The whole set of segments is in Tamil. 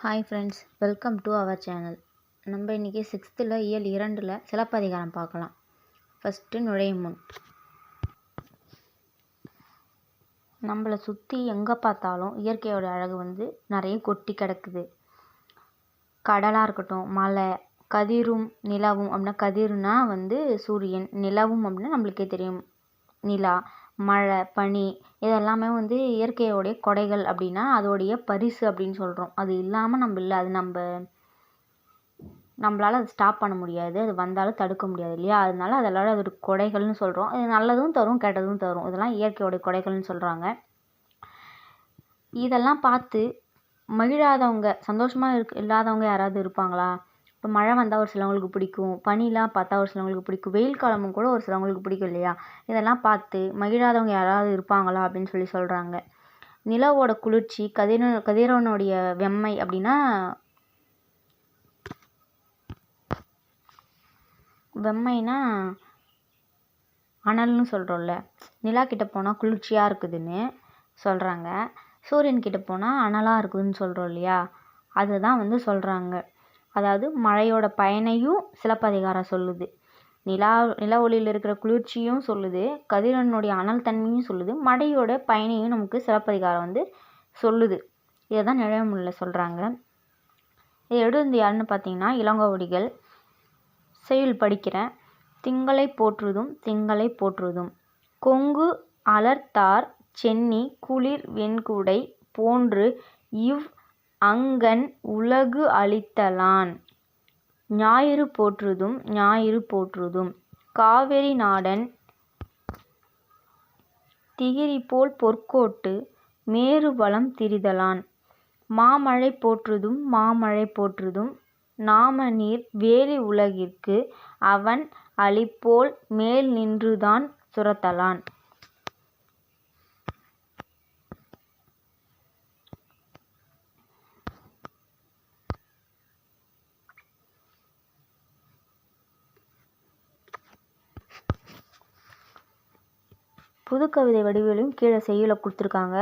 Hi friends welcome to our channel நம்ம இன்றைக்கி சிக்ஸ்த்தில் இயல் இரண்டில் சிலப்பதிகாரம் பார்க்கலாம். ஃபஸ்ட்டு நுழையும் முன். நம்மளை சுற்றி எங்கே பார்த்தாலும் இயற்கையோட அழகு வந்து நிறைய கொட்டி கிடக்குது. கடலாக இருக்கட்டும் மலை கதிரும் நிலவும் அப்படின்னா கதிர்னா வந்து சூரியன் நிலவும் அப்படின்னா நம்மளுக்கே தெரியும். நிலா மழை பனி இதெல்லாமே வந்து இயற்கையோடைய கொடைகள் அப்படின்னா அதோடைய பரிசு அப்படின்னு சொல்கிறோம் அது இல்லாமல் நம்ம இல்லை அது நம்ம நம்மளால் அது ஸ்டாப் பண்ண முடியாது. அது வந்தாலும் தடுக்க முடியாது இல்லையா? அதனால அதெல்லாம் அதோட கொடைகள்னு சொல்கிறோம் இது நல்லதும் தரும் கெட்டதும் தரும். இதெல்லாம் இயற்கையோடைய கொடைகள்னு சொல்கிறாங்க இதெல்லாம் பார்த்து மகிழாதவங்க சந்தோஷமாக இருக் இல்லாதவங்க யாராவது இருப்பாங்களா? இப்போ மழை வந்தால் ஒரு சிலவங்களுக்கு பிடிக்கும். பனிலாம் பார்த்தா ஒரு சிலவங்களுக்கு பிடிக்கும். வெயில் காலமும் கூட ஒரு சிலவங்களுக்கு பிடிக்கும் இல்லையா? இதெல்லாம் பார்த்து மகிழாதவங்க யாராவது இருப்பாங்களா அப்படின்னு சொல்லி சொல்கிறாங்க நிலவோட குளிர்ச்சி கதிர கதிரவனுடைய வெம்மை அப்படின்னா வெம்மைனா அனல்னு சொல்கிறோம்ல நிலா கிட்ட போனால் குளிர்ச்சியாக இருக்குதுன்னு சொல்கிறாங்க சூரியன் கிட்ட போனால் அனலாக இருக்குதுன்னு சொல்கிறோம் இல்லையா? அதுதான் வந்து சொல்கிறாங்க அதாவது மழையோட பயனையும் சிலப்பதிகாரம் சொல்லுது. நிலா நில ஒளியில் இருக்கிற குளிர்ச்சியும் சொல்லுது. கதிரவனுடைய அனல் தன்மையும் சொல்லுது. மழையோட பயனையும் நமக்கு சிலப்பதிகாரம் வந்து சொல்லுது. இதை தான் நிழமுல்ல சொல்கிறாங்க இதை எழுந்து யாருன்னு பார்த்தீங்கன்னா இளங்கோவடிகள் செயல் படிக்கிறேன் திங்களை போற்றுதும் திங்களை போற்றுதும். கொங்கு அலர்த்தார் சென்னி குளிர் வெண்குடை போன்று இவ் அங்கண் உலகு அளித்தலான். ஞாயிறு போற்றுதும் ஞாயிறு போற்றுதும். காவிரி நாடன் திகிரிபோல் பொற்கோட்டு மேரு வளம் திரிதலான். மாமழை போற்றுதும் மாமழை போற்றுதும். நாம நீர் வேலி உலகிற்கு அவன் அளிப்போல் மேல் நின்றுதான் புதுக்கவிதை வடிவிலும் கீழே செய்யுளை கொடுத்துருக்காங்க.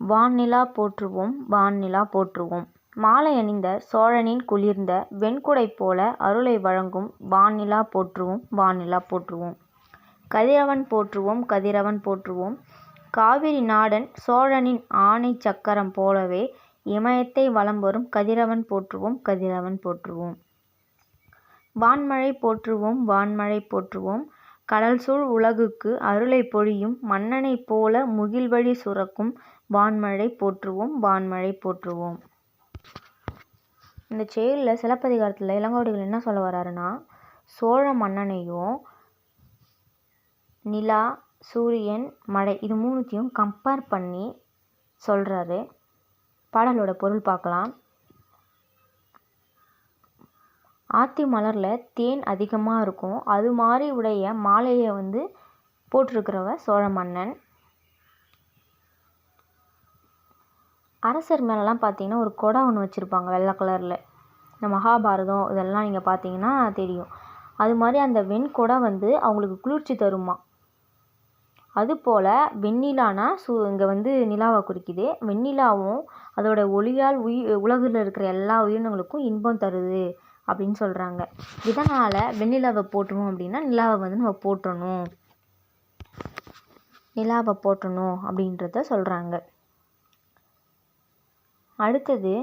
வான்நிலா போற்றுவோம் வான்நிலா போற்றுவோம். மாலை அணிந்த சோழனின் குளிர்ந்த வெண்குடை போல அருளை வழங்கும் வான்நிலா போற்றுவோம் வான்நிலா போற்றுவோம். கதிரவன் போற்றுவோம் கதிரவன் போற்றுவோம். காவிரி நாடன் சோழனின் ஆணை சக்கரம் போலவே இமயத்தை வலம் வரும் கதிரவன் போற்றுவோம் கதிரவன் போற்றுவோம். வான்மழை போற்றுவோம் வான்மழை போற்றுவோம். கடல் சூழ் உலகுக்கு அருளை பொழியும் மன்னனைப் போல முகில்வழி சுரக்கும் வான்மழை போற்றுவோம் வான்மழை போற்றுவோம். இந்த செயலில் சிலப்பதிகாரத்தில் இளங்கோடிகள் என்ன சொல்ல வர்றாருன்னா சோழ மன்னனையும் நிலா சூரியன் மழை இது மூணுத்தையும் கம்பேர் பண்ணி சொல்கிறாரு பாடலோட பொருள் பார்க்கலாம். ஆத்தி மலரில் தேன் அதிகமாக இருக்கும். அது மாதிரி உடைய மாலையை வந்து போட்டிருக்கிறவ சோழ மன்னன். அரசர் மேலெலாம் பார்த்தீங்கன்னா ஒரு குடம் ஒன்று வச்சுருப்பாங்க வெள்ளை கலரில். இந்த மகாபாரதம் இதெல்லாம் நீங்கள் பார்த்தீங்கன்னா தெரியும். அது மாதிரி அந்த வெண்கொடை வந்து அவங்களுக்கு குளிர்ச்சி தருமா. அதுபோல் வெண்ணிலானா சு இங்கே வந்து நிலாவை குறிக்குது. வெண்ணிலாவும் அதோட ஒளியால் உயி உலகில் இருக்கிற எல்லா உயிரினங்களுக்கும் இன்பம் தருது. அப்படின்னு சொல்கிறாங்க இதனால் வெண்ணிலாவை போட்டுருவோம் அப்படின்னா நிலாவை வந்து நம்ம போட்டுறணும் நிலாவை போட்டணும் அப்படின்றத சொல்கிறாங்க அடுத்தது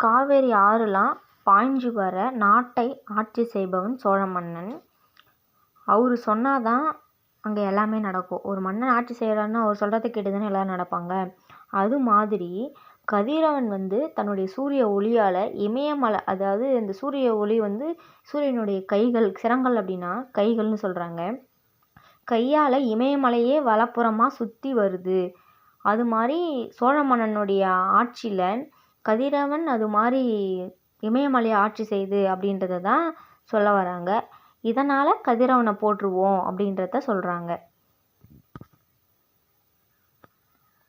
காவேரி ஆறுலாம் பாய்ஞ்சு வர நாட்டை ஆட்சி செய்பவன் சோழ மன்னன் அவர் சொன்னாதான் அங்கே எல்லாமே நடக்கும். ஒரு மன்னன் ஆட்சி செய்கிறாருன்னா அவர் சொல்கிறத கேட்டு தானே எல்லோரும் நடப்பாங்க. அது மாதிரி கதிரவன் வந்து தன்னுடைய சூரிய ஒளியால் இமயமலை அதாவது இந்த சூரிய ஒளி வந்து சூரியனுடைய கைகள் சிரங்கள் அப்படின்னா கைகள்னு சொல்கிறாங்க கையால் இமயமலையே வலப்புறமாக சுற்றி வருது. அது மாதிரி சோழ மன்னனுடைய ஆட்சியில் கதிரவன் அது மாதிரி இமயமலையை ஆட்சி செய்து அப்படின்றத தான் சொல்ல வராங்க. இதனால் கதிரவனை போற்றுவோம் அப்படின்றத சொல்கிறாங்க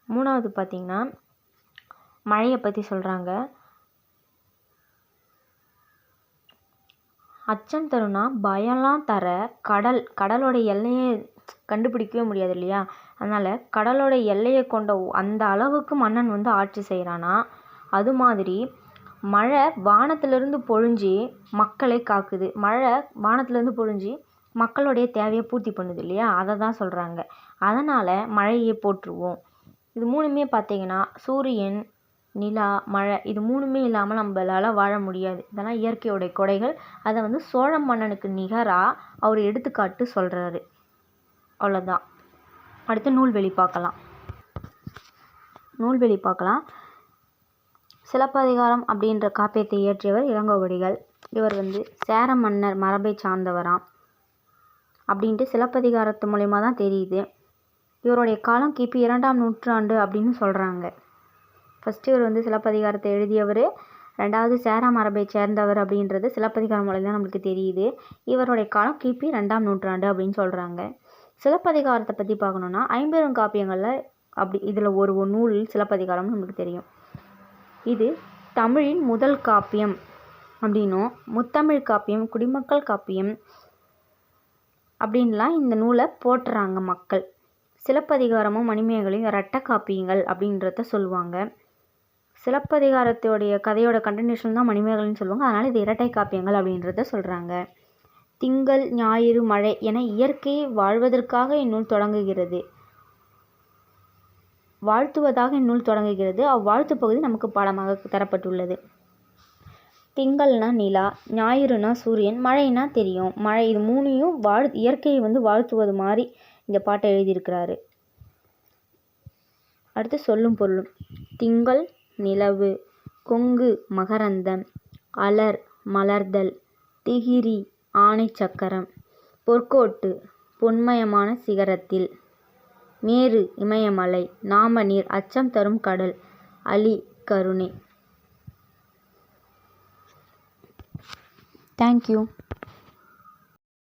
மூணாவது பார்த்திங்கன்னா மழையை பற்றி சொல்கிறாங்க அச்சம் தருணா பயம்லாம் தர கடல் கடலோட எல்லையை கண்டுபிடிக்கவே முடியாது இல்லையா? அதனால் கடலோட எல்லையை கொண்ட அந்த அளவுக்கு மன்னன் வந்து ஆட்சி செய்கிறானா அது மாதிரி மழை வானத்திலிருந்து பொழிஞ்சு மக்களை காக்குது. மழை வானத்திலேருந்து பொழிஞ்சு மக்களுடைய தேவையை பூர்த்தி பண்ணுது இல்லையா? அதை தான் சொல்கிறாங்க அதனால் மழையை போற்றுவோம். இது மூணுமே பார்த்தீங்கன்னா சூரியன் நிலா மழை இது மூணுமே இல்லாமல் நம்மளால் வாழ முடியாது. இதெல்லாம் இயற்கையோடைய கொடைகள். அதை வந்து சோழ மன்னனுக்கு நிகராக அவர் எடுத்துக்காட்டு சொல்கிறாரு அவ்வளோதான் அடுத்து நூல்வெளி பார்க்கலாம். நூல்வெளி பார்க்கலாம். சிலப்பதிகாரம் அப்படின்ற காப்பியத்தை இயற்றியவர் இளங்கோவடிகள். இவர் வந்து சேர மன்னர் மரபை சார்ந்தவராம் அப்படின்ட்டு சிலப்பதிகாரத்து மூலயமா தான் தெரியுது. இவருடைய காலம் கிபி இரண்டாம் நூற்றாண்டு அப்படின்னு சொல்கிறாங்க ஃபஸ்ட்டு இவர் வந்து சிலப்பதிகாரத்தை எழுதியவர். ரெண்டாவது சேர மரபை சேர்ந்தவர் அப்படின்றது சிலப்பதிகாரம் மூலம் தான் நம்மளுக்கு தெரியுது. இவருடைய காலம் கிபி ரெண்டாம் நூற்றாண்டு அப்படின்னு சொல்கிறாங்க சிலப்பதிகாரத்தை பற்றி பார்க்கணுன்னா ஐம்பெரும் காப்பியங்களில் அப்படி இதில் ஒரு ஒரு நூல் சிலப்பதிகாரம்னு நம்மளுக்கு தெரியும். இது தமிழின் முதல் காப்பியம் அப்படின்னும் முத்தமிழ் காப்பியம் குடிமக்கள் காப்பியம் அப்படின்லாம் இந்த நூலை போட்டுறாங்க மக்கள். சிலப்பதிகாரமும் மணிமேகலையும் இரட்ட காப்பியங்கள் அப்படின்றத சொல்லுவாங்க. சிலப்பதிகாரத்தோடைய கதையோட கண்டினியூஷன் தான் மணிமேகலைன்னு சொல்லுவாங்க. அதனால் இது இரட்டை காப்பியங்கள் அப்படின்றத சொல்கிறாங்க திங்கள் ஞாயிறு மழை என இயற்கையை வாழ்வதற்காக இந்நூல் தொடங்குகிறது. வாழ்த்துவதாக இந்நூல் தொடங்குகிறது. அவ்வாழ்த்து பகுதி நமக்கு பாடமாக தரப்பட்டுள்ளது. திங்கள்னா நிலா ஞாயிறுனா சூரியன் மழைனா தெரியும். மழை இது மூணையும் வாழ் இயற்கையை வந்து வாழ்த்துவது மாதிரி இந்த பாட்டை எழுதியிருக்கிறாரு. அடுத்து சொல்லும் பொருளும் திங்கள் நிலவு. கொங்கு மகரந்தம். அலர் மலர்தல். திகிரி ஆனைச்சக்கரம் சக்கரம். பொற்கோட்டு. பொன்மயமான சிகரத்தில். மேரு இமயமலை. நாமநீர் அச்சம் தரும் கடல். அலி கருணை. தேங்க்யூ